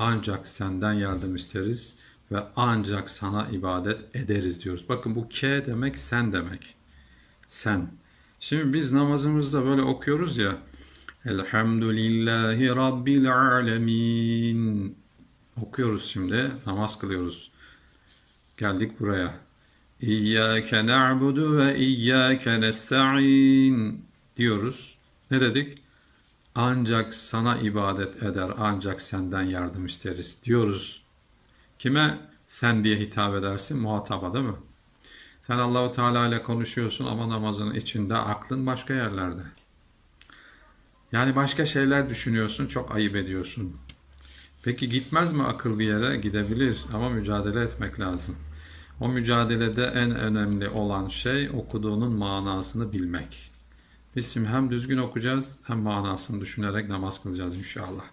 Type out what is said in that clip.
ancak senden yardım isteriz ve ancak sana ibadet ederiz diyoruz. Bakın bu ke demek sen demek. Sen. Şimdi biz namazımızda böyle okuyoruz ya. Elhamdülillahi Rabbil alemin. Okuyoruz şimdi. Namaz kılıyoruz. Geldik buraya. İyyâke na'budu ve iyyâke nesta'in diyoruz. Ne dedik? Ancak sana ibadet eder, ancak senden yardım isteriz diyoruz. Kime sen diye hitap edersin? Muhataba değil mi? Sen Allahu Teala ile konuşuyorsun ama namazın içinde aklın başka yerlerde. Yani başka şeyler düşünüyorsun, çok ayıp ediyorsun. Peki gitmez mi akıl bir yere? Gidebilir ama mücadele etmek lazım. O mücadelede en önemli olan şey okuduğunun manasını bilmek. Biz hem düzgün okuyacağız hem manasını düşünerek namaz kılacağız inşallah.